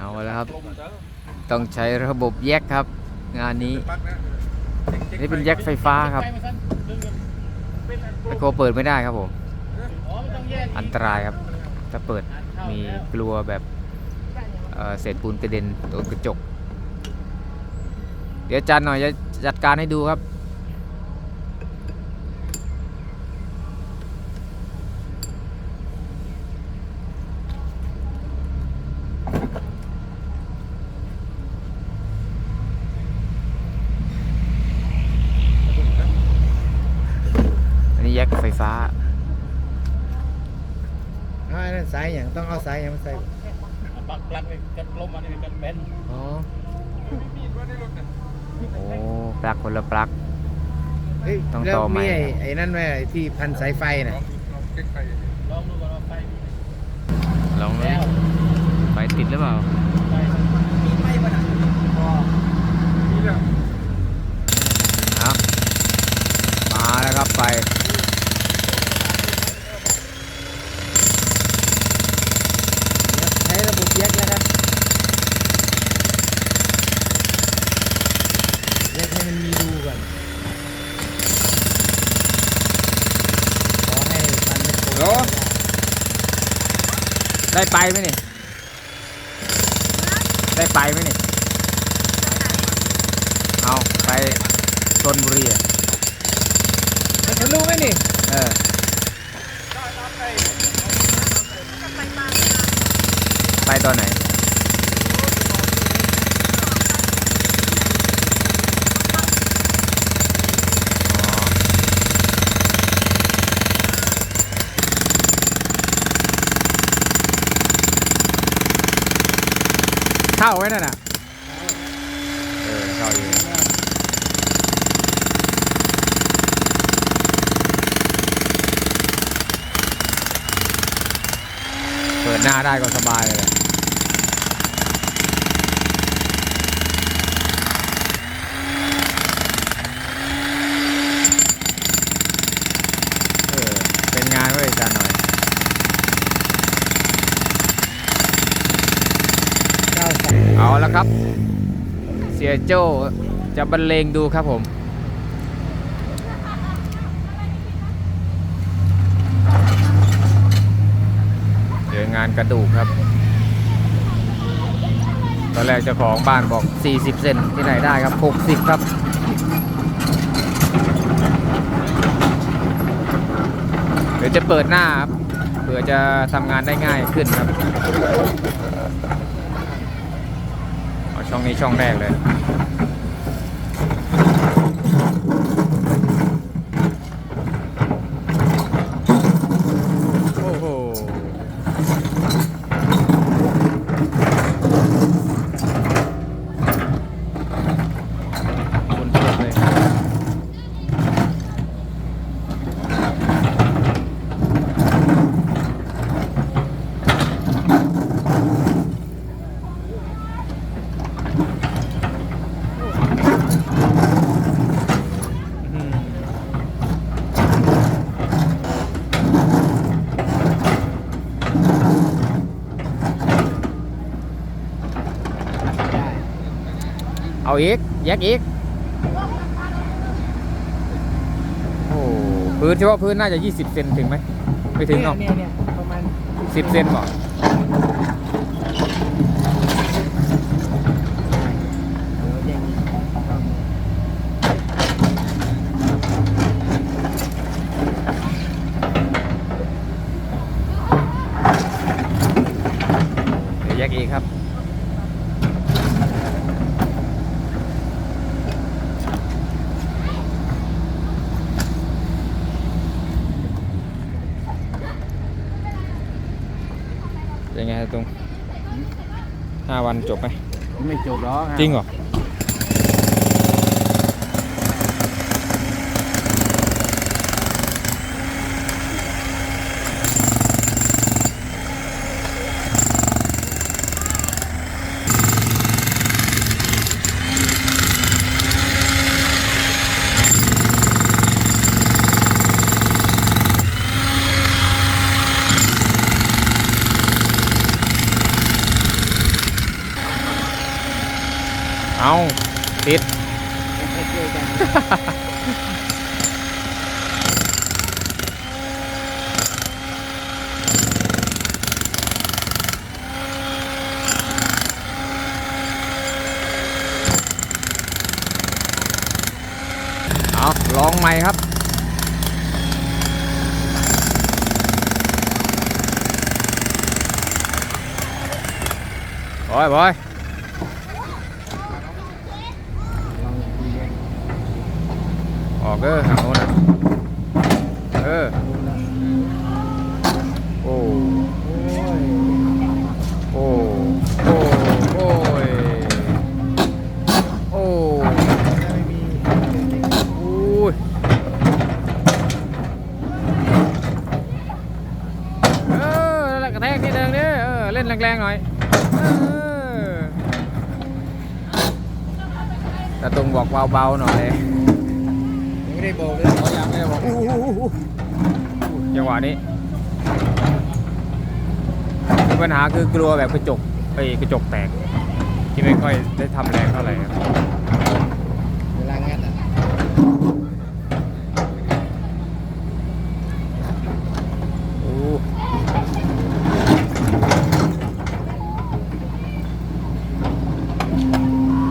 เอาแล้วครับ ต้องใช้ระบบแยกครับ งานนี้ นี่เป็นแยกไฟฟ้าครับไมโคเปิดไม่ได้ครับผม อันตรายครับ ถ้าเปิดมีกลัวแบบเเศษปูนกระเด็นโดนกระจก เดี๋ยวจารย์หน่อยจะจัดการให้ดูครับ อันนี้แยกไฟฟ้า อ่านั่นสายอย่าง ต้องเอาสายอย่างมาใส่ปักปลักเลยกันลมมันนี่กันเบนอ๋อโอ้ปลั๊กคนละปลั๊กเฮ้ยต้องแล้วต่อใหม่มีไอ้ครับ ไอ้นั่นไหมไอ้ที่พันสายไฟน่ะลองดูก่อนว่าไฟลองเลยไฟติดหรือเปล่า ไฟมีไฟป่ะนะพอครับมาแล้วครับไฟ ใช้ระบบแยกแล้วครับแยกให้มันมีรูก่อนขอให้ฟันไม่โผ โหล ได้ไปไหมนี่ ได้ไปไหมนี่ เอาไปชนบุรีอะมันทะลุไหมนี่ เออ ไปตอนไหน เข้าไว้นั่นน่ะเออเข้าอยู่เปิดหน้าได้ก็สบายเลยแหละเออ เป็นงานเว้ยอาจารย์หน่อย เก้าสาย เอา แล้วครับ เสียโจ้จะบรรเลงดูครับผมเดี๋ยวงานกระดูกครับ ตอนแรกเจ้าของบ้านบอก 40 เซนที่ไหนได้ครับ 60 ครับเดี๋ยวจะเปิดหน้าครับเพื่อจะทำงานได้ง่ายขึ้นครับ ช่องนี้ช่องแรกเลย โอ้โห คนเพียบเลย อืม เอาอีก แยกอีก โอ้ พื้นเฉพาะพื้นน่าจะ 20 เซนถึงไหม ไม่ถึงหรอกเนี่ยเนี่ยประมาณ10 เซนบอกโอ้ยอย่างนี้ครับ เดี๋ยวแยกอีกครับ ยังไงตรง ห้าวันจบไหมไม่จบหรอกจริงเหรอ เอาติดไม่ช่วยกันเอาลองใหม่ครับบอยบอย ลองคุยกัน ออก เด้อทางโน้นน่ะเออโอ้โอ้ยโอ้โอ้โอ้ยโอ้ถ้าไม่มีอุ้ยเออนั่นแหละกระแทกนิดนึงเนี่ยเออเล่นแรงๆหน่อยเออตาตุงบอกเบาๆหน่อยยังไม่ได้ บอกเลยขอยังไม่ได้บอกจังหวะนี้มีปัญหาคือกลัวแบบกระจกไอ้กระจกแตก ที่ไม่ค่อยได้ทำแรงเท่าไหร่ครับเวลางัดอะโอ้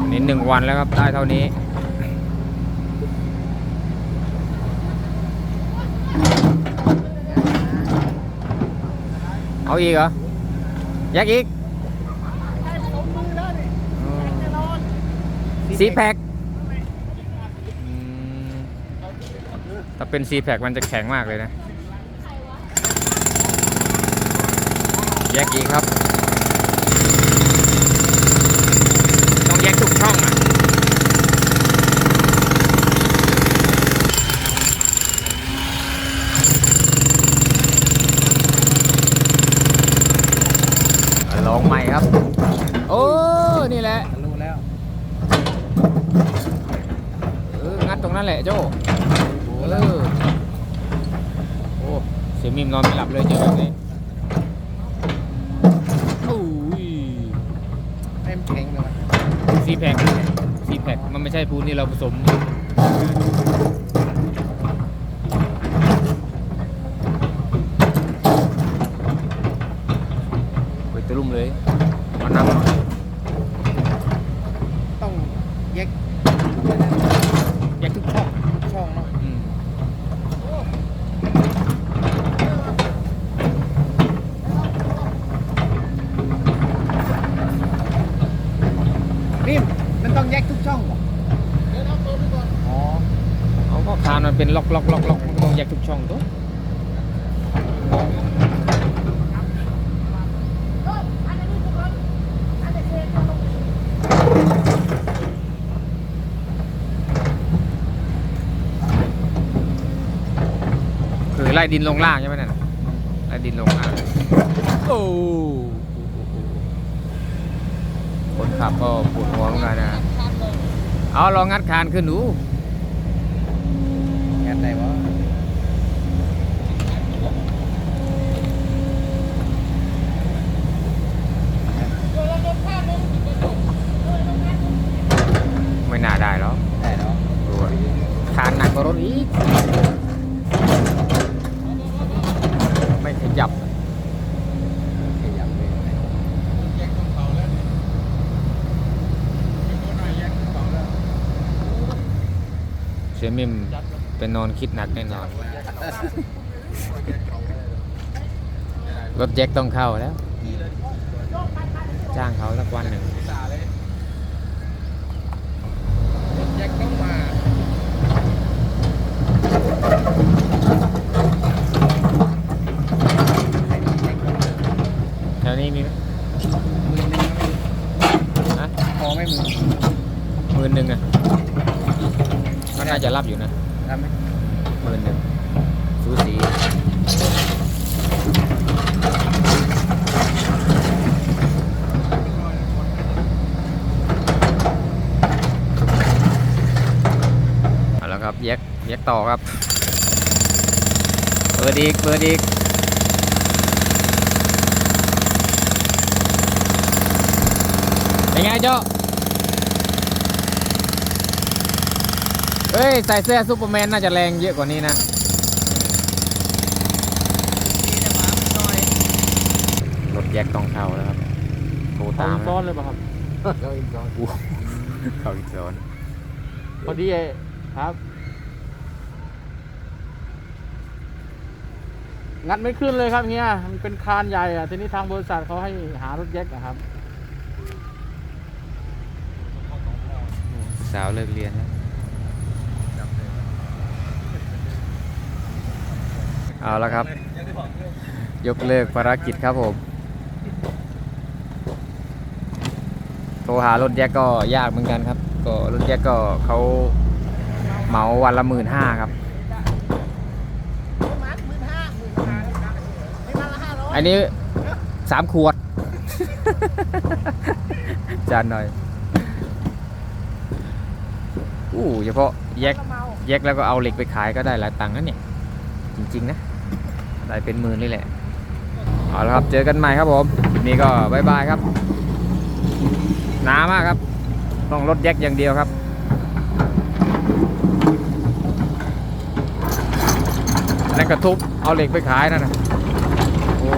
นนี้หนึ่งวันแล้วครับได้เท่านี้ เอาอีกเหรอแยกอีกซีแพคถ้าเป็นซีแพคมันจะแข็งมากเลยนะ แยกอีกครับ ต้องแยกทุกช่องอะ ใหม่ครับ โอ้นี่แหละทะลุแล้วเอองัดตรงนั้นแหละโจ้เออโอ้เสียมิมนอนไม่หลับเลยเจอแบบนี้โอ้ยให้มันแข็งเลยซีแพคซีแพคมันไม่ใช่ปูนที่เราผสม ไปตะลุ่มเลยมันน้ำเนาะ ต้องแยก แยกทุกช่อง ทุกช่องเนาะ อืม นี่มันต้องแยกทุกช่องเหรออ๋อ เอาก็คานมัน เป็นล็อกล็อกล็อกล็อกมันก็ต้องแยกทุกช่องตัวคือไล่ดินลงล่างใช่ไหมนั่นน่ะไล่ดินลงล่างโอ้คนขับก็ปวดหัวเหมือนกันนะ เอาลองงัดคานขึ้นดูงัดได้วะ ไม่น่าได้หรอก ได้เนาะ ดูอะคานหนักกว่ารถอีก ไม่ขยับ ขยับเลย แยกตรงเขาแล้วนี่มีตัวหน่อยแยกตรงเขาแล้ว เซียมิมเป็นนอนคิดหนักแน่นอน รถแจ็คต้องเข้าแล้ว จ้างเขาสักวันหนึ่ง ตาเลยแยกต้องมา แถวนี้มีไหม มือหนึง ฮะ พอไม่มือ หมื่นหนึ่งอะก็น่าจะ รับอยู่นะทำไหมหมื่นหนึ่งสูสีเอาแล้วครับแยกแยกต่อครับเปิดอีกเปิดอีกเป็นไงเจ้า เฮ้ย ใส่เสื้อซูเปอร์แมนน่าจะแรงเยอะกว่านี้นะ รถแยกต้องเข้าแล้วครับโทรตาตามมซ้อนเลยป่ะครับเราอีกสองอู้เข้าอีกโซนพอดีครับ งัดไม่ขึ้นเลยครับเฮียมันเป็นคานใหญ่อะทีนี้ทางบริษัทเขาให้หารถแยกนะครับ สาวเลิกเรียนแล้ว เอาแล้วครับ ยกเลิกภารกิจครับผม โทรหารถแยกก็ยากเหมือนกันครับ ก็รถแยกก็เขาเหมาวันละหมื่นห้าครับ อันนี้สามขวด จานหน่อย อู้เฉพาะแยกแยกแล้วก็เอาเหล็กไปขายก็ได้หลายตังค์นะเนี่ย จริง ๆ นะ ได้เป็นหมื่นนี่แหละ เอาละครับ เจอกันใหม่ครับผมคลิปนี้ก็บายบายครับหนามากครับ ต้องรถแยกอย่างเดียวครับนั่นกระทุบเอาเหล็กไปขายนั่นนะโอ้